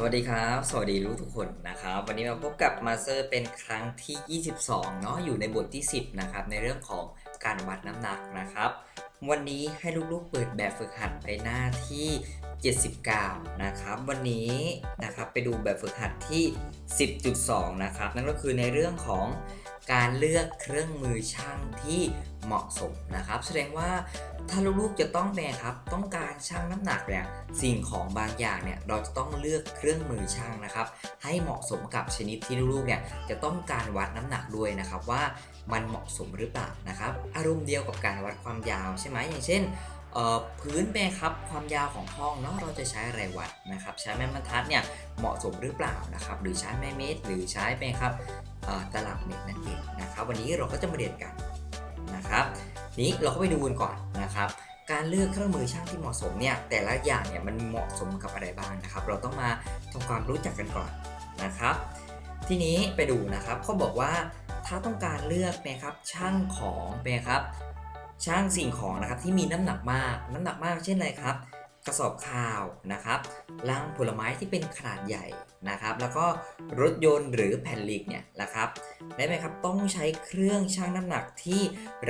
สวัสดีครับ สวัสดีลูกทุกคนนะครับ วันนี้มาพบกับมาเซอร์เป็นครั้งที่ 22 เนาะอยู่ในบทที่ 10 นะครับ ในเรื่องของการวัดน้ำหนักนะครับ วันนี้ให้ลูกๆเปิดแบบฝึกหัดไปหน้าที่ 79 นะครับ วันนี้นะครับไปดูแบบฝึกหัดที่ 10.2 นะครับ นั่นก็คือในเรื่องของ การเลือกเครื่องมือช่างที่เหมาะสมนะครับ แสดงว่าถ้าลูกๆจะต้องแบครับต้องการชั่งน้ำหนักเนี่ยสิ่งของบางอย่างเนี่ยเราจะต้องเลือกเครื่องมือช่างนะครับ ให้เหมาะสมกับชนิดที่ลูกๆเนี่ยจะต้องการวัดน้ำหนักด้วยนะครับว่ามันเหมาะสมหรือเปล่านะครับ อารมณ์เดียวกับการวัดความยาวใช่ไหมอย่างเช่นพื้นแบครับความยาวของห้องเนาะเราจะใช้อะไรวัดนะครับ ใช้แม่บรรทัดเนี่ยเหมาะสมหรือเปล่านะครับ หรือใช้แม่เมตร หรือใช้แบครับ ตลับเมตนั่นเองนะครับ วันนี้เราก็จะมาเรียนกันนะครับ นี้เราก็ไปดูกันก่อนนะครับ การเลือกเครื่องมือช่างที่เหมาะสมเนี่ยแต่ละอย่างเนี่ยมันเหมาะสมกับอะไรบ้างนะครับ เราต้องมาทำความรู้จักกันก่อนนะครับ ทีนี้ไปดูนะครับเขาบอกว่าถ้าต้องการเลือกนะครับช่างของนะครับช่างสิ่งของนะครับที่มีน้ำหนักมาก น้ำหนักมากเช่นอะไรครับ กระสอบข้าวนะครับลังผลไม้ที่เป็นขนาดใหญ่นะครับ แล้วก็รถยนต์หรือแผ่นเหล็กเนี่ยนะครับได้ไหมครับต้องใช้เครื่องชั่งน้ำหนักที่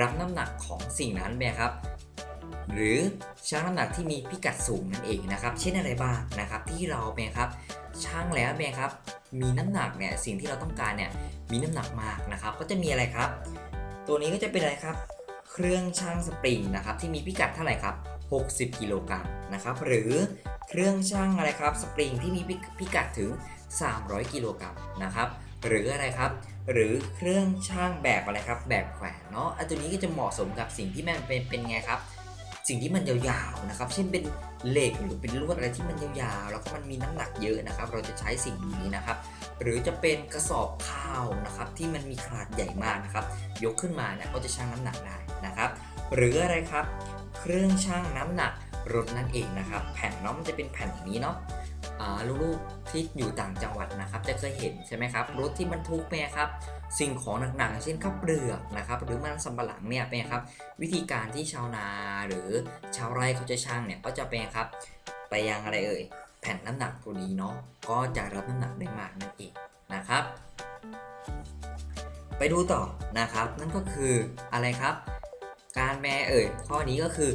รับน้ำหนักของสิ่งนั้นไหมครับหรือชั่งน้ำหนักที่มีพิกัดสูงนั่นเองนะครับ เช่นอะไรบ้างนะครับ ที่เราเป็นครับชั่งแล้วเป็นครับ มีน้ำหนักเนี่ยสิ่งที่เราต้องการเนี่ยมีน้ำหนักมากนะครับ ก็จะมีอะไรครับ ตัวนี้ก็จะเป็นอะไรครับ เครื่องชั่งสปริงนะครับ ที่มีพิกัดเท่าไหร่ครับ 60 กิโลกรัมนะครับ หรือเครื่องชั่งอะไรครับ สปริงที่มีพิกัดถึง 300 กิโลกรัมนะครับ หรืออะไรครับ หรือเครื่องช่างแบบอะไรครับ แบบแขวนเนาะอันตัวนี้ก็จะเหมาะสมกับสิ่งที่มันเป็นเป็นไงครับ สิ่งที่มันยาวๆนะครับ เช่นเป็นเหล็กหรือเป็นลวดอะไรที่มันยาวๆ แล้วก็มันมีน้ำหนักเยอะนะครับ เราจะใช้สิ่งนี้นะครับ หรือจะเป็นกระสอบข้าวนะครับที่มันมีขนาดใหญ่มากนะครับ ยกขึ้นมาเนี่ยก็จะชั่งน้ำหนักได้นะครับ หรืออะไรครับ เครื่องชั่งน้ำหนักรถนั่นเองนะครับ แผ่นเนาะมันจะเป็นแผ่นอย่างนี้เนาะลูกๆที่อยู่ต่างจังหวัดนะครับ จะเคยเห็นใช่ไหมครับรถที่บรรทุกเนี่ยครับสิ่งของหนักๆเช่นข้าวเปลือกนะครับหรือมันสำปะหลังเนี่ยเป็นครับวิธีการที่ชาวนาหรือชาวไร่เขาจะช่างเนี่ยก็จะเป็นครับไปยังอะไรเอ่ยแผ่นน้ำหนักตัวนี้เนาะก็จะรับน้ำหนักได้มากนั่นเองนะครับ ไปดูต่อนะครับนั่นก็คืออะไรครับ การแบเอ่ยข้อนี้ก็คือ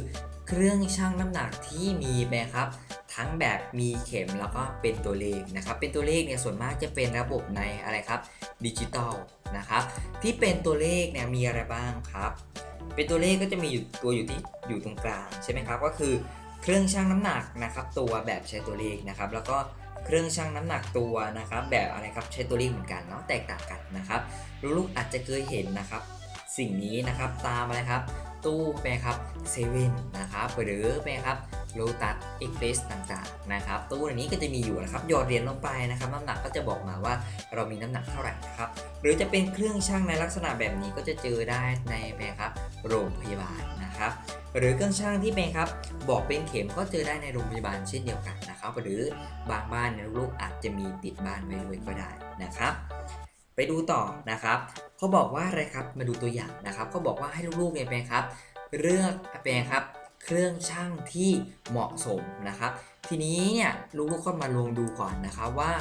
เครื่องชั่งน้ำหนักที่มีแบครับ ทั้งแบบมีเข็มแล้วก็เป็นตัวเลขนะครับ เป็นตัวเลขเนี่ยส่วนมากจะเป็นระบบในอะไรครับดิจิตอลนะครับ ที่เป็นตัวเลขเนี่ยมีอะไรบ้างครับ เป็นตัวเลขก็จะมีอยู่ตัวอยู่ที่อยู่ตรงกลางใช่ไหมครับก็คือเครื่องชั่งน้ำหนักนะครับตัวแบบใช้ตัวเลขนะครับ แล้วก็เครื่องชั่งน้ำหนักตัวนะครับ แบบอะไรครับใช้ตัวเลขเหมือนกันเนาะแตกต่างกันนะครับลูกๆอาจจะเคยเห็นนะครับ สิ่งนี้นะครับตามอะไรครับ ตู้แปลครับเซเว่นนะครับหรือแปลครับโลตัสเอ็กเพรสต่างๆนะครับตู้ในนี้ก็จะมีอยู่นะครับหยอดเหรียญลงไปนะครับน้ำหนักก็จะบอกมาว่าเรามีน้ำหนักเท่าไหร่นะครับหรือจะเป็นเครื่องชั่งในลักษณะแบบนี้ก็จะเจอได้ในแปลครับโรงพยาบาลนะครับหรือเครื่องชั่งที่เป็นครับบอกเป็นเข็มก็เจอได้ในโรงพยาบาลเช่นเดียวกันนะครับ หรือบางบ้านลูกๆอาจจะมีติดบ้านไว้ด้วยก็ได้นะครับ ไปดูต่อนะครับเขาบอกว่าอะไรครับมาดูตัวอย่างนะครับเขาบอกว่าให้ลูกๆเนี่ยเป็นครับเลือกเป็นครับเครื่องช่างที่เหมาะสมนะครับ ทีนี้เนี่ยลูกๆก็มาลงดูก่อนนะครับว่า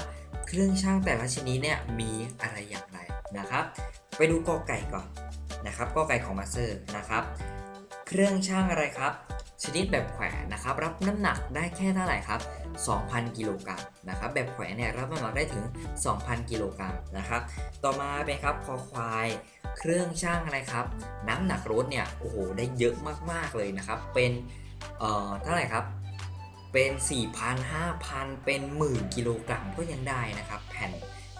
เครื่องช่างแต่ละชนิดเนี่ยมีอะไรอย่างไรนะครับ ไปดูกอไก่ก่อนนะครับกอไก่ของมาสเตอร์นะครับ เครื่องช่างอะไรครับ ชนิดแบบแขวนนะครับ รับน้ำหนักได้แค่เท่าไหร่ครับ 2,000 กิโลกรัมนะครับแบบแขวนเนี่ยรับน้ำหนักได้ถึง 2,000 กิโลกรัมนะครับต่อมาเป็นครับคอควายเครื่องช่างอะไรครับ น้ำหนักรถเนี่ยโอ้โหได้เยอะมากๆเลยนะครับเป็นเอ่อเท่าไหร่ครับเป็น 4,000 5,000 เป็นหมื่นกิโลกรัมก็ยังได้นะครับ แผ่น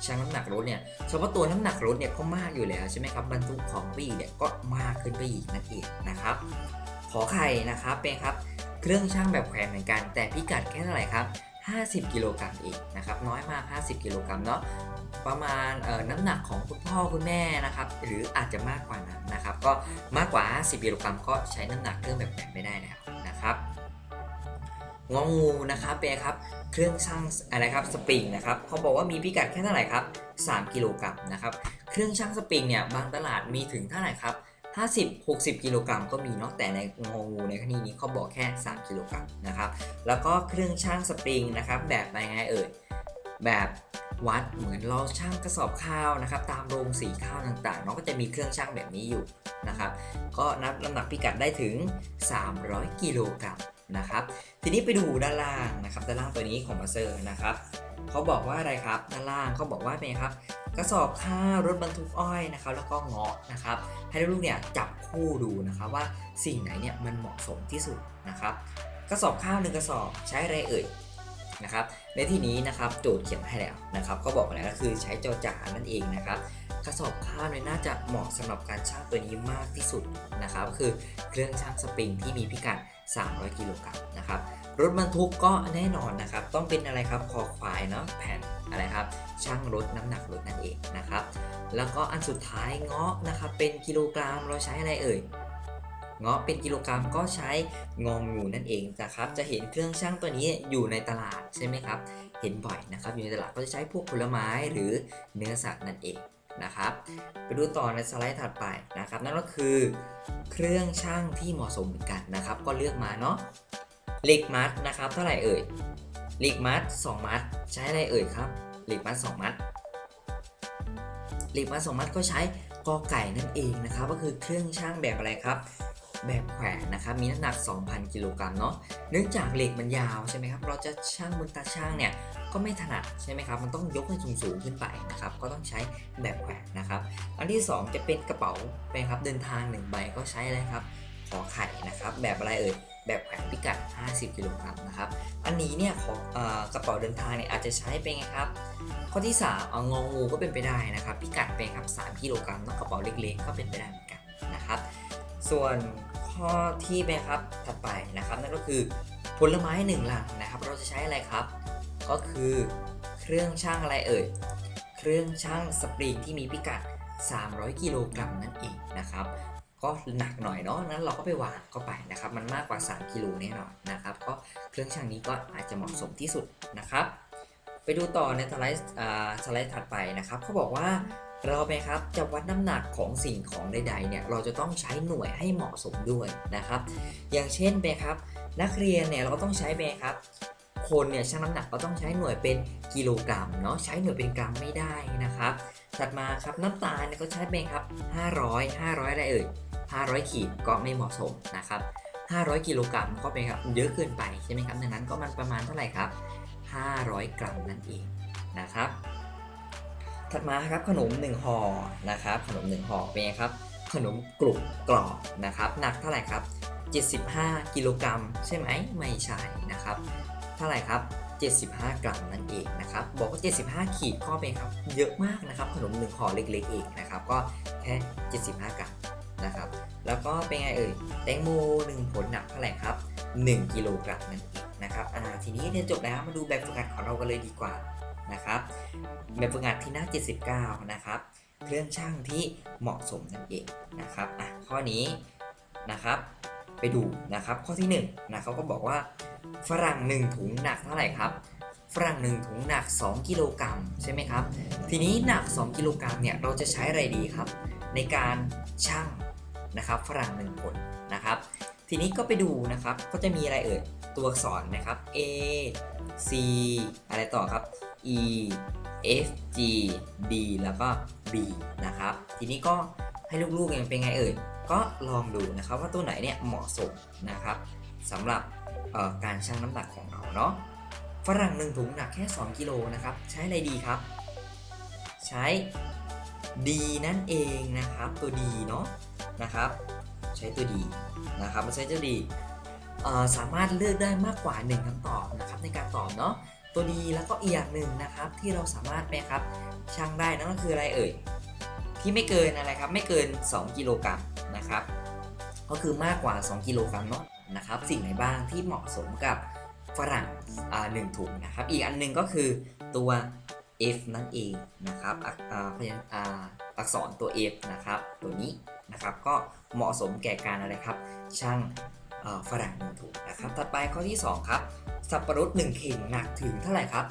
ชั่งน้ำหนักรถเนี่ยเฉพาะตัวน้ำหนักรถเนี่ยก็มากอยู่แล้วใช่ไหมครับบรรทุกของไปอีกเนี่ยก็มากขึ้นไปอีกนั่นเองนะครับ ขอไข่นะครับเป็นครับ เครื่องช่างแบบแขวนเหมือนกัน แต่พิกัดแค่เท่าไหร่ครับ 50 กิโลกรัมเองนะครับน้อยมาก 50 กิโลกรัมเนาะประมาณน้ำหนักของคุณพ่อคุณแม่นะครับหรืออาจจะมากกว่านั้นนะครับก็มากกว่า 50 กิโลกรัมก็ใช้น้ำหนักเครื่องแบบแขวนไม่ได้แล้วนะครับงองูนะครับเป็นครับเครื่องช่างอะไรครับสปริงนะครับเขาบอกว่ามีพิกัดแค่เท่าไหร่ครับ3กิโลกรัมนะครับเครื่องช่างสปริงเนี่ยบางตลาดมีถึงเท่าไหร่ครับ 50 60 กิโลกรัมก็มีเนาะแต่ในงองูในคดีนี้เขาบอกแค่ 3 กิโลกรัมนะครับแล้วก็เครื่องช่างสปริงนะครับแบบไหนไงเอ่ยแบบวัดเหมือนเราช่างกระสอบข้าวนะครับ ตามโรงสีข้าวต่างๆเนาะก็จะมีเครื่องช่างแบบนี้อยู่นะครับ ก็นับน้ำหนักพิกัดได้ถึง 300 กิโลกรัมนะครับ ทีนี้ไปดูด้านล่างนะครับ ด้านล่างตัวนี้ของมาเซอร์นะครับเขาบอกว่าอะไรครับด้านล่างเขาบอกว่าเป็นครับ กระสอบข้าวรถบรรทุกอ้อยนะครับแล้วก็เงาะนะครับให้ลูกๆเนี่ยจับคู่ดูนะครับว่าสิ่งไหนเนี่ยมันเหมาะสมที่สุดนะครับกระสอบข้าวหนึ่งกระสอบใช้อะไรเอ่ยนะครับในที่นี้นะครับโจทย์เขียนให้แล้วนะครับก็บอกมาแล้วก็คือใช้จอจานนั่นเองนะครับกระสอบข้าวเนี่ยน่าจะเหมาะสำหรับการช่างตัวนี้มากที่สุดนะครับก็คือเครื่องช่างสปริงที่มีพิกัด 300 กิโลกรัมนะครับรถบรรทุกก็แน่นอนนะครับต้องเป็นอะไรครับคอควายเนาะแผ่น อะไรครับช่างลดน้ำหนักรถนั่นเองนะครับ แล้วก็อันสุดท้ายเงาะนะครับเป็นกิโลกรัมเราใช้อะไรเอ่ยเงาะเป็นกิโลกรัมก็ใช้งองูนั่นเองนะครับ จะเห็นเครื่องช่างตัวนี้อยู่ในตลาดใช่ไหมครับ เห็นบ่อยนะครับ อยู่ในตลาดก็จะใช้พวกผลไม้หรือเนื้อสัตว์นั่นเองนะครับ ไปดูต่อในสไลด์ถัดไปนะครับ นั่นก็คือเครื่องช่างที่เหมาะสมเหมือนกันนะครับ ก็เลือกมาเนาะเหล็กมัดนะครับ เท่าไหร่เอ่ย ล็กมัด2มัดใช้อะไรเอ่ยครับเหล็กมัด2มัดเหล็กมัด2มัดก็ใช้กอไก่นั่นเองนะครับ ก็คือเครื่องช่างแบบอะไรครับ แบบแขวนนะครับมีน้ำหนัก 2,000 กิโลกรัมเนาะเนื่องจากเหล็กมันยาวใช่ไหมครับ เราจะช่างบนตาช่างเนี่ยก็ไม่ถนัดใช่ไหมครับ มันต้องยกให้สูงๆขึ้นไปนะครับ ก็ต้องใช้แบบแขวนนะครับ อันที่ 2 จะเป็นกระเป๋าเป็นครับเดินทาง1ใบก็ใช้อะไรครับขอไข่นะครับ แบบอะไรเอ่ย แบบแขวนพิกัด 50 กิโลกรัมนะครับ อันนี้เนี่ยของอกระเป๋าเดินทางเนี่ยอาจจะใช้เป็นไงครับ ข้อที่ 3 เอางองูก็เป็นไปได้นะครับ พิกัดเป็นครับ 3 กิโลกรัมนอะกระเป๋าเล็กๆ ก็เป็นไปได้เหมือนกันนะครับ ส่วนข้อที่เป็นครับถัดไปนะครับนั่นก็คือผลไม้หนึ่งลังนะครับ เราจะใช้อะไรครับ ก็คือเครื่องช่างอะไรเอ่ย เครื่องช่างสปริงที่มีพิกัด 300 กิโลกรัมนั่นเองนะครับ ก็หนักหน่อยเนาะนั้นเราก็ไปวางเข้าไปนะครับ มันมากกว่า 3กิโลแน่นอนนะครับ ก็เครื่องช่างนี้ก็อาจจะเหมาะสมที่สุดนะครับ ไปดูต่อในสไลด์อ่าสไลด์ถัดไปนะครับเขาบอกว่าเราไปครับจะวัดน้ำหนักของสิ่งของใดๆเนี่ยเราจะต้องใช้หน่วยให้เหมาะสมด้วยนะครับ อย่างเช่นไปครับ นักเรียนเนี่ยเราก็ต้องใช้ไปครับคนเนี่ยชั่งน้ำหนักก็ต้องใช้หน่วยเป็นกิโลกรัมเนาะใช้หน่วยเป็นกรัมไม่ได้นะครับ ถัดมาครับน้ำตาลเนี่ยก็ใช้เป็นครับ 500 500อะไรเอ่ย 500 ขีดก็ไม่เหมาะสมนะครับ 500 กิโลกรัมก็เป็นครับเยอะเกินไปใช่ไหมครับดังนั้นก็มันประมาณเท่าไหร่ครับ 500 กรัมนั่นเองนะครับ ถัดมาครับขนม1ห่อนะครับ ขนม1ห่อเป็นไงครับ ขนมกรุบกรอบนะครับ หนักเท่าไหร่ครับ 75 กิโลกรัมใช่ไหมไม่ใช่นะครับ เท่าไหร่ครับ75 กรัมนั่นเองนะครับ บอกว่า 75 ขีดก็เป็นครับ เยอะมากนะครับ ขนมหนึ่งห่อเล็กๆเองนะครับ ก็แค่ 75 กรัม นะครับ แล้วก็เป็นไงเอ่ยแตงโม1ผลหนักเท่าไหร่ครับ 1 กิโลกรัมนั่นเองนะครับอ่าทีนี้เรียนจบแล้วมาดูแบบฝึกหัดของเรากันเลยดีกว่านะครับแบบฝึกหัดที่หน้า 79 นะครับ เครื่องช่างที่เหมาะสมนั่นเองนะครับอะข้อนี้นะครับไปดูนะครับข้อที่1นะเขาก็บอกว่าฝรั่ง 1 ถุงหนักเท่าไหร่ครับฝรั่ง1ถุงหนัก 2 กิโลกรัมใช่ไหมครับ ทีนี้หนัก 2 กิโลกรัมเนี่ยเราจะใช้อะไรดีครับ ในการชั่ง นะครับฝรั่ง1ผลนะครับ ทีนี้ก็ไปดูนะครับก็จะมีอะไรเอ่ยตัวอักษรนะครับ A C อะไรต่อครับ E F G D แล้วก็ B นะครับ ทีนี้ก็ให้ลูกๆยังเป็นไงเอ่ยก็ลองดูนะครับว่าตัวไหนเนี่ยเหมาะสมนะครับสำหรับการชั่งน้ำหนักของเราเนาะฝรั่งหนึ่งถุงหนักแค่ 2 กิโลนะครับ ใช้อะไรดีครับ ใช้ D นั่นเองนะครับ ตัว D เนาะ นะครับ ใช้ตัว D นะครับมาใช้ตัว D เอ่อสามารถเลือกได้มากกว่า 1คำตอบนะครับในการตอบเนาะตัวดีแล้วก็อีกอย่างหนึ่งนะครับ ที่เราสามารถไปครับชั่งได้นั่นก็คืออะไรเอ่ยที่ไม่เกินอะไรครับไม่เกิน 2 กิโลกรัมนะครับ ก็คือมากกว่า 2 กิโลกรัมเนาะนะครับ สิ่งไหนบ้างที่เหมาะสมกับฝรั่งอ่าหนึ่งถุงนะครับ อีกอันหนึงก็คือตัว F นั่นเองนะครับอักอ่าพยัญอ่าอักษรตัว F นะครับตัวนี้ นะครับก็เหมาะสมแก่การอะไรครับ ช่างฝรั่งหนึ่งถุงนะครับถัดไปข้อที่ 2 ครับ สับปะรด1เข่งหนักถึงเท่าไหร่ครับ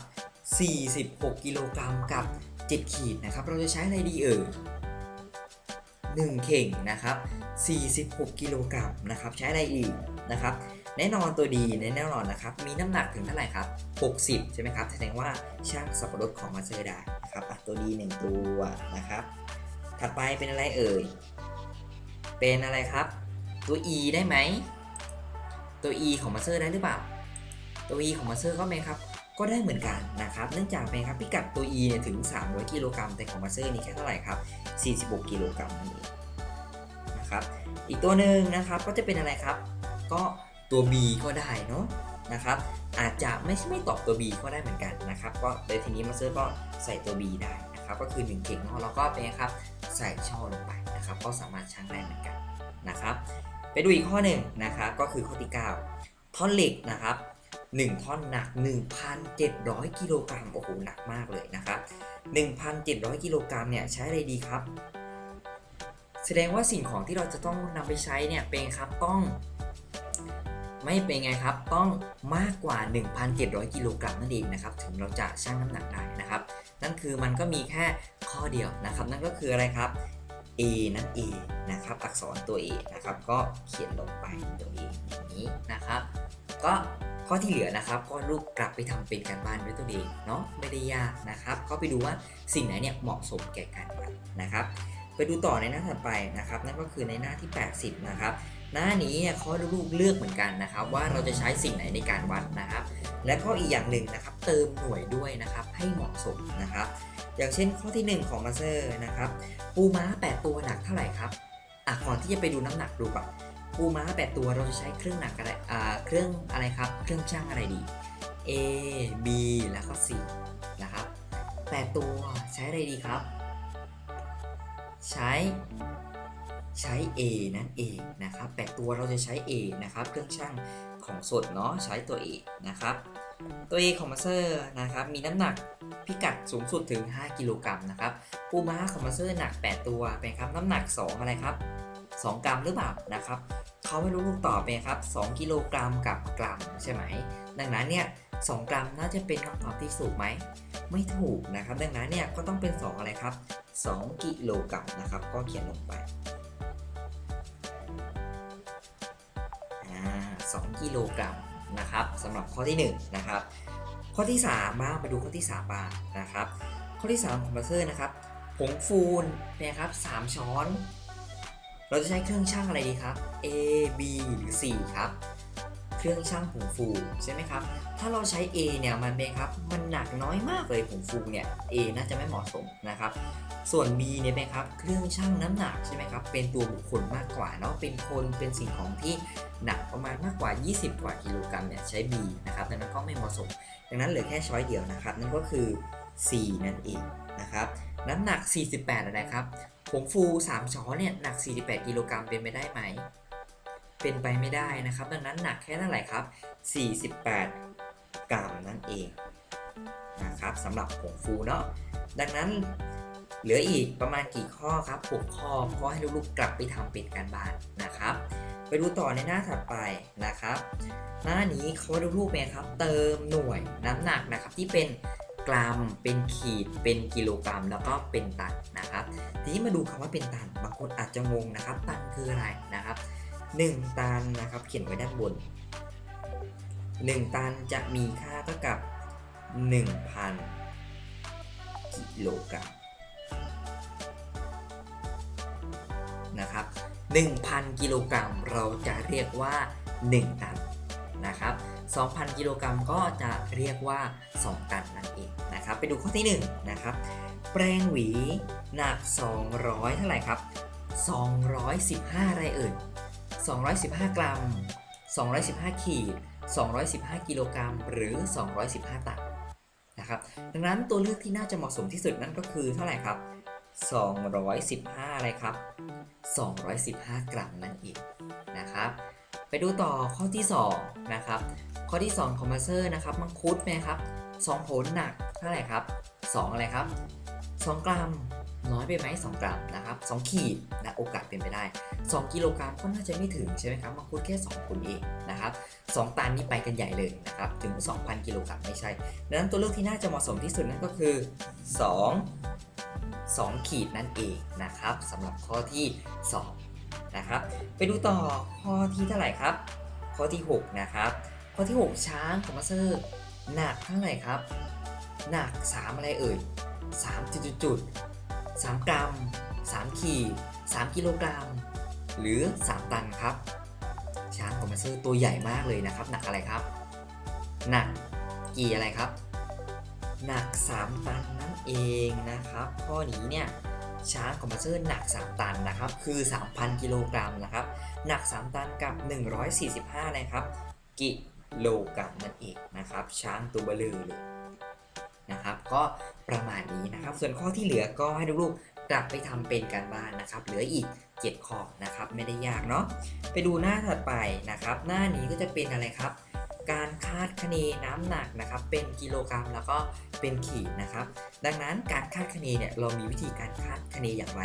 46 กิโลกรัมกับ 7 ขีดนะครับ เราจะใช้อะไรดีเอ่ย1เข่งนะครับ 46 กิโลกรัมนะครับ ใช้อะไรอีกนะครับ แน่นอนตัวดีแน่นอนนะครับ มีน้ำหนักถึงเท่าไหร่ครับ 60 ใช่ไหมครับ แสดงว่าช่างสับปะรดของมาเซอร์ได้นะครับตัวดีหนึ่งตัวนะครับ ถัดไปเป็นอะไรเอ่ย เป็นอะไรครับ ตัว E ได้ไหม ตัว E ของมาเซอร์ได้หรือเปล่า ตัว E ของมาเซอร์ก็เป็นครับ ก็ได้เหมือนกันนะครับ เนื่องจากเป็นครับพิกัดตัว E เนี่ยถึง 300 กิโลกรัมแต่ของมาเซอร์นี่แค่เท่าไหร่ครับ 46 กิโลกรัมนั่นเองนะครับ อีกตัวหนึ่งนะครับก็จะเป็นอะไรครับ ก็ตัว B ก็ได้เนาะนะครับ อาจจะไม่ใช่ไม่ตอบตัว B ก็ได้เหมือนกันนะครับ ก็เลยทีนี้มาเซอร์ก็ใส่ตัว B ได้นะครับ ก็คือ 1 เข่งเนาะแล้วก็เป็นไงครับใส่ช่อลงไป นะครับก็สามารถชั่งได้เหมือนกันนะครับไปดูอีกข้อหนึ่งนะครับก็คือข้อที่ 9 ท่อนเหล็กนะครับ1ท่อนหนัก 1,700 กิโลกรัมโอ้โหหนักมากเลยนะครับ 1,700 กิโลกรัมเนี่ยใช้อะไรดีครับ แสดงว่าสิ่งของที่เราจะต้องนำไปใช้เนี่ยเป็นครับต้อง ไม่เป็นไงครับต้องมากกว่า 1,700 กิโลกรัมนั่นเองนะครับถึงเราจะชั่งน้ำหนักได้นะครับ นั่นคือมันก็มีแค่ข้อเดียวนะครับ นั่นก็คืออะไรครับ A นั่นเองนะครับ อักษรตัว A นะครับ ก็เขียนลงไปตรงนี้อย่างนี้นะครับ ก็ข้อที่เหลือนะครับ ก็ลูกกลับไปทำเป็นการบ้านด้วยตัวเองเนาะไม่ได้ยากนะครับ ก็ไปดูว่าสิ่งไหนเนี่ยเหมาะสมแก่การวัดนะครับ ไปดูต่อในหน้าถัดไปนะครับ นั่นก็คือในหน้าที่ 80 นะครับ หน้านี้เนี่ยเขาลูกเลือกเหมือนกันนะครับ ว่าเราจะใช้สิ่งไหนในการวัดนะครับ และก็อีกอย่างหนึ่งนะครับเติมหน่วยด้วยนะครับให้เหมาะสมนะครับ อย่างเช่นข้อที่ 1 ของมาเซอร์นะครับปูม้า 8 ตัวหนักเท่าไหร่ครับอะก่อนที่จะไปดูน้ำหนักดูก่อนปูม้า 8 ตัวเราจะใช้เครื่องหนักอะไรอ่าเครื่องอะไรครับ เครื่องช่างอะไรดี A B แล้วก็ C นะครับ8 ตัวใช้อะไรดีครับ ใช้ใช้ A นั่นเองนะครับ 8 ตัวเราจะใช้ A นะครับ เครื่องช่าง ของสดเนาะใช้ตัว A นะครับ ตัว A ของมาเซอร์นะครับมีน้ำหนักพิกัดสูงสุดถึง 5 กิโลกรัมนะครับปูม้าของมาเซอร์หนัก 8 ตัวเป็นครับน้ำหนัก 2 อะไรครับ 2 กรัมหรือเปล่านะครับเขาไม่รู้ลูกตอบเป็นครับ 2 กิโลกรัมกับกรัมใช่ไหม ดังนั้นเนี่ย2กรัมน่าจะเป็นคำตอบที่ถูกไหม ไม่ถูกนะครับ ดังนั้นเนี่ยก็ต้องเป็น 2 อะไรครับ 2 กิโลกรัมนะครับ ก็เขียนลงไป 2 กิโลกรัมนะครับสำหรับข้อที่1นะครับข้อที่3มาไปดูข้อที่3บ้างนะครับ ข้อที่ 3 ของบัสเซอร์นะครับผงฟูนนะครับ3ช้อน เราจะใช้เครื่องชั่งอะไรดีครับ A B หรือ C ครับ เครื่องชั่งผงฟูใช่ไหมครับ ถ้าเราใช้ A เนี่ยมันเป็นครับ มันหนักน้อยมากเลยผงฟูเนี่ย A น่าจะไม่เหมาะสมนะครับ ส่วน B เนี่ยเป็นครับ เครื่องชั่งน้ำหนักใช่ไหมครับ เป็นตัวบุคคลมากกว่าเนาะ เป็นคนเป็นสิ่งของที่หนักประมาณมากกว่า 20 กว่ากิโลกรัมเนี่ยใช้ B นะครับ ดังนั้นก็ไม่เหมาะสม ดังนั้นเหลือแค่ช้อยเดียวนะครับ นั่นก็คือ C นั่นเองนะครับ น้ำหนัก 48อะครับผงฟู 3 ช้อนเนี่ยหนัก 48 กิโลกรัมเป็นไปได้ไหม เป็นไปไม่ได้นะครับ ดังนั้นหนักแค่เท่าไหร่ครับ 48 กรัมนั่นเองนะครับสำหรับผงฟูเนาะดังนั้นเหลืออีกประมาณกี่ข้อครับ6ข้อก็ให้ลูกๆกลับไปทำเป็นการบ้านนะครับ ไปดูต่อในหน้าถัดไปนะครับ หน้านี้เขาลูกๆเป็นครับ เติมหน่วยน้ำหนักนะครับที่เป็นกรัม เป็นขีด เป็นกิโลกรัม แล้วก็เป็นตันนะครับ ทีนี้มาดูคำว่าเป็นตัน บางคนอาจจะงงนะครับ ตันคืออะไรนะครับ 1 ตันนะครับ เขียนไว้ด้านบน 1 ตันจะมีค่าเท่ากับ 1,000 กิโลกรัมนะครับ 1,000 กิโลกรัมเราจะเรียกว่า 1 ตันนะครับ 2,000 กิโลกรัมก็จะเรียกว่า 2 ตันนั่นเองนะครับ ไปดูข้อที่ 1 นะครับ แปรงหวีหนัก 200 เท่าไหร่ครับ 215อะไรเอ่ย 215 กรัม 215 ขีด 215 กิโลกรัม หรือ 215 ตันนะครับ ดังนั้นตัวเลือกที่น่าจะเหมาะสมที่สุดนั่นก็คือเท่าไหร่ครับ 215 อะไรครับ 215 กรัมนั่นเองนะครับ ไปดูต่อข้อที่ 2 นะครับ ข้อที่2ของมาเซอร์นะครับ มังคุดไหมครับ 2 ผลหนักเท่าไหร่ครับ 2 อะไรครับ 2 กรัม น้อยไปไหม2กรัมนะครับ2ขีดนะโอกาสเป็นไปได้ 2 กิโลกรัมก็น่าจะไม่ถึงใช่ไหมครับมังคุดแค่2ผลเองนะครับ2ตันนี่ไปกันใหญ่เลยนะครับถึง 2,000 กิโลกรัมไม่ใช่ดังนั้นตัวเลือกที่น่าจะเหมาะสมที่สุดนั่นก็คือ 2 2 ขีดนั่นเองนะครับสำหรับข้อที่ 2 นะครับ ไปดูต่อข้อที่เท่าไหร่ครับ ข้อที่ 6 นะครับ ข้อที่ 6 ช้างของมาสเตอร์หนักเท่าไหร่ครับ หนัก 3 อะไรเอ่ย3จุดจุด 3 กรัม 3 ขีด 3 กิโลกรัม หรือ 3 ตันครับ ช้างของมาสเตอร์ตัวใหญ่มากเลยนะครับ หนักอะไรครับ หนักกี่อะไรครับ หนัก 3 ตันนั่นเองนะครับ ข้อนี้เนี่ยช้างของมาสเตอร์หนัก 3 ตันนะครับ คือ 3,000 กิโลกรัมนะครับ หนัก 3 ตันกับ 145 นะครับ กิโลกรัมนั่นเองนะครับ ช้างตัวเบลือเลย นะครับ ก็ประมาณนี้นะครับ ส่วนข้อที่เหลือก็ให้ลูกๆกลับไปทำเป็นการบ้านนะครับ เหลืออีก 7 ข้อนะครับ ไม่ได้ยากเนาะไปดูหน้าถัดไปนะครับ หน้านี้ก็จะเป็นอะไรครับ การคาดคะเนน้ำหนักนะครับ เป็นกิโลกรัมแล้วก็เป็นขีดนะครับ ดังนั้นการคาดคะเนเนี่ยเรามีวิธีการคาดคะเนอย่างไร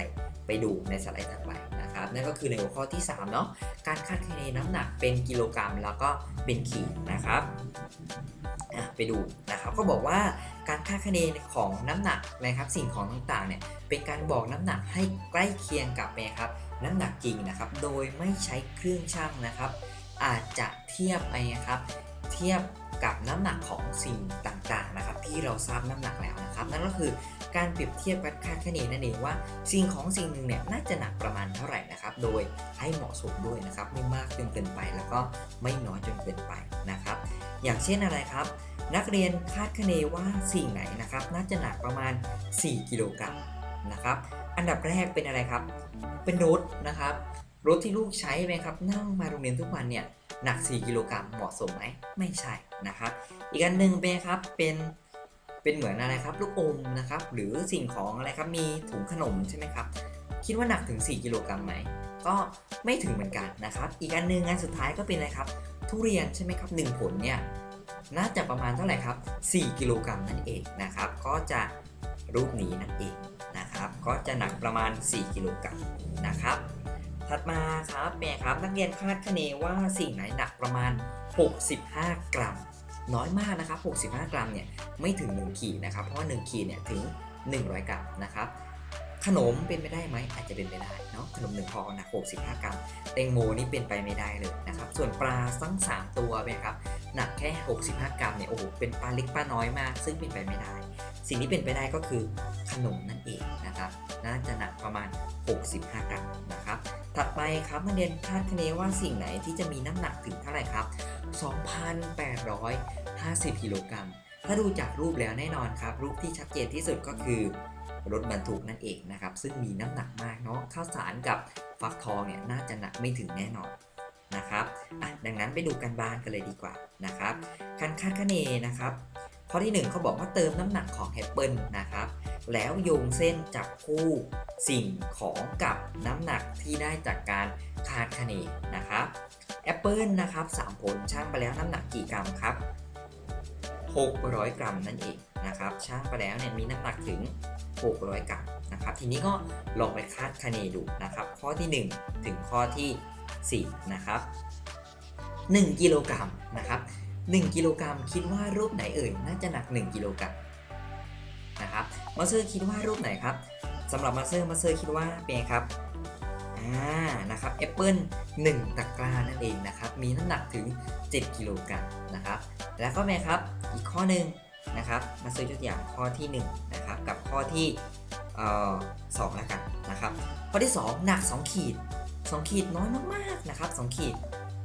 ไปดูในสไลด์ถัดไปนะครับนั่นก็คือในหัวข้อที่3เนาะการคาดคะเนน้ำหนักเป็นกิโลกรัม แล้วก็เป็นขีดนะครับ ไปดูนะครับก็บอกว่าการค่าดคะเนของน้ำหนักนะครับสิ่งของต่างๆเนี่ยเป็นการบอกน้ำหนักให้ใกล้เคียงกับนะครับน้ำหนักจริงนะครับ โดยไม่ใช้เครื่องชั่งนะครับ อาจจะเทียบไปนะครับ เทียบกับน้ำหนักของสิ่งต่างๆนะครับ ที่เราทราบน้ำหนักแล้วนะครับ นั่นก็คือการเปรียบเทียบการคาดคะเนนั่นเองว่าสิ่งของสิ่งหนึ่งเนี่ยน่าจะหนักประมาณเท่าไหร่นะครับ โดยให้เหมาะสมด้วยนะครับ ไม่มากจนเกินไปแล้วก็ไม่น้อยจนเกินไปนะครับ อย่างเช่นอะไรครับ นักเรียนคาดคะเนว่าสิ่งไหนนะครับ น่าจะหนักประมาณ 4 กิโลกรัมนะครับ อันดับแรกเป็นอะไรครับ เป็นรถนะครับ รถที่ลูกใช้ไหมครับ นั่งมาโรงเรียนทุกวันเนี่ยหนัก 4 กิโลกรัมเหมาะสมไหมไม่ใช่นะครับ อีกอันหนึ่งเป็นครับเป็นเป็นเหมือนอะไรครับลูกอมนะครับ หรือสิ่งของอะไรครับมีถุงขนมใช่ไหมครับคิดว่าหนักถึง 4 กิโลกรัมไหมก็ไม่ถึงเหมือนกันนะครับ อีกอันหนึ่งอันสุดท้ายก็เป็นอะไรครับทุเรียนใช่ไหมครับหนึ่งผลเนี่ยน่าจะประมาณเท่าไหร่ครับ 4 กิโลกรัมนั่นเองนะครับ ก็จะรูปนี้นั่นเองนะครับ ก็จะหนักประมาณ 4 กิโลกรัมนะครับ ถัดมาครับแม่ครับนักเรียนคาดคะเนว่าสิ่งไหนหนักประมาณ 65 กรัม น้อยมากนะครับ 65 กรัมเนี่ยไม่ถึง 1 ขีดนะครับ เพราะว่า1ขีดเนี่ยถึง 100 กรัมนะครับ ขนมเป็นไปได้ไหมอาจจะเป็นไปได้เนาะขนมหนึ่งพอหนัก65 กรัมแตงโมนี่เป็นไปไม่ได้เลยนะครับ ส่วนปลาทั้ง 3 ตัวเนี่ยครับหนักแค่ 65 กรัมเนี่ยโอ้โหเป็นปลาเล็กปลาน้อยมาก ซึ่งเป็นไปไม่ได้ สิ่งที่เป็นไปได้ก็คือขนมนั่นเองนะครับน่าจะหนักประมาณ 65 กรัมนะครับถัดไปครับนักเรียนคาดคะเนว่าสิ่งไหนที่จะมีน้ำหนักถึงเท่าไหร่ครับ 2,850 กิโลกรัมถ้าดูจากรูปแล้วแน่นอนครับ รูปที่ชัดเจนที่สุดก็คือ รถบรรทุกนั่นเองนะครับ ซึ่งมีน้ำหนักมากเนาะข้าวสารกับฟักทองเนี่ยน่าจะหนักไม่ถึงแน่นอนนะครับอะดังนั้นไปดูกันบ้านกันเลยดีกว่านะครับการคาดคะเนนะครับข้อที่ 1เขาบอกว่าเติมน้ำหนักของแอปเปิลนะครับ แล้วโยงเส้นจับคู่สิ่งของกับน้ำหนักที่ได้จากการคาดคะเนนะครับแอปเปิลนะครับ3ผลช่างไปแล้วน้ำหนักกี่กรัมครับ 600 กรัมนั่นเอง นะครับช่างไปแล้วเนี่ยมีน้ำหนักถึง 600 กรัมนะครับ ทีนี้ก็ลองไปคาดคะเนดูนะครับ ข้อที่ 1 ถึงข้อที่ 4 นะครับ 1 กิโลกรัมนะครับ 1 กิโลกรัมคิดว่ารูปไหนเอ่ยน่าจะหนัก 1 กิโลกรัมนะครับมาเซอร์คิดว่ารูปไหนครับสำหรับมาเซอร์มาเซอร์คิดว่าเป็นครับอ่านะครับแอปเปิล1ตะกร้านั่นเองนะครับ มีน้ำหนักถึง 7 กิโลกรัมนะครับ แล้วก็แม่ครับอีกข้อหนึ่ง นะครับ มาซอร์ยกตัวอย่างข้อที่1นะครับกับข้อที่สองแล้วกันนะครับ ข้อที่ 2 หนัก 2 ขีด 2 ขีดน้อยมากๆนะครับ2ขีด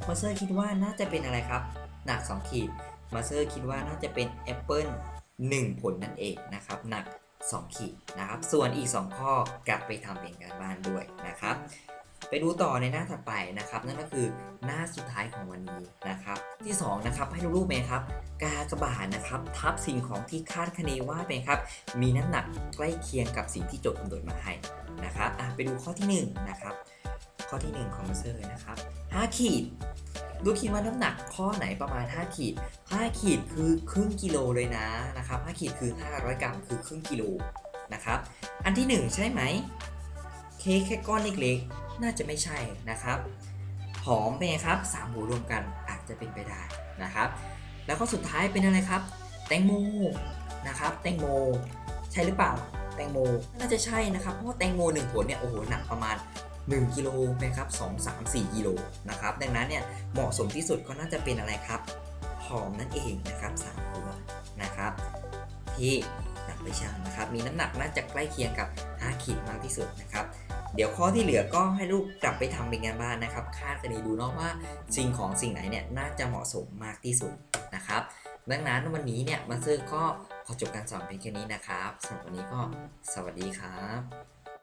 มาเซอร์คิดว่าน่าจะเป็นอะไรครับ หนัก 2 ขีดมาเซอร์คิดว่าน่าจะเป็นแอปเปิล1ผลนั่นเองนะครับหนัก 2 ขีดนะครับ ส่วนอีก 2 ข้อกลับไปทำเป็นการบ้านด้วยนะครับ ไปดูต่อในหน้าถัดไปนะครับ นั่นก็คือหน้าสุดท้ายของวันนี้นะครับ ที่2นะครับให้รูปไหมครับ กากบาทนะครับ ทับสิ่งของที่คาดคะเนว่าเป็นครับ มีน้ำหนักใกล้เคียงกับสิ่งที่โจทย์กำหนดมาให้นะครับอะไปดูข้อที่ 1 นะครับ ข้อที่ 1 ของมาเซอร์นะครับ5ขีดดูคิดว่าน้ำหนักข้อไหนประมาณ 5 ขีด 5 ขีดคือครึ่งกิโลเลยนะนะครับ 5 ขีดคือ 500 กรัมคือครึ่งกิโลนะครับ อันที่ 1 ใช่ไหม เค้กแค่ก้อนเล็ก น่าจะไม่ใช่นะครับ หอมเป็นไงครับสามหูรวมกันอาจจะเป็นไปได้นะครับ แล้วก็สุดท้ายเป็นอะไรครับ แตงโมนะครับแตงโม ใช่หรือเปล่า แตงโมน่าจะใช่นะครับเพราะว่าแตงโมหนึ่งผลเนี่ยโอ้โหหนักประมาณ1กิโลนะครับ2 3 4กิโลนะครับดังนั้นเนี่ยเหมาะสมที่สุดก็น่าจะเป็นอะไรครับหอมนั่นเองนะครับสามตัวนะครับที่นำไปชั่งนะครับ มีน้ำหนักน่าจะใกล้เคียงกับ5ขีดมากที่สุดนะครับ เดี๋ยวข้อที่เหลือก็ให้ลูกกลับไปทำเป็นงานบ้านนะครับ คาดคะเนดูเนาะว่าสิ่งของสิ่งไหนเนี่ยน่าจะเหมาะสมมากที่สุดนะครับ ดังนั้นวันนี้เนี่ยมาเซอร์ก็ขอจบการสอนเพียงแค่นี้นะครับสำหรับวันนี้ก็สวัสดีครับ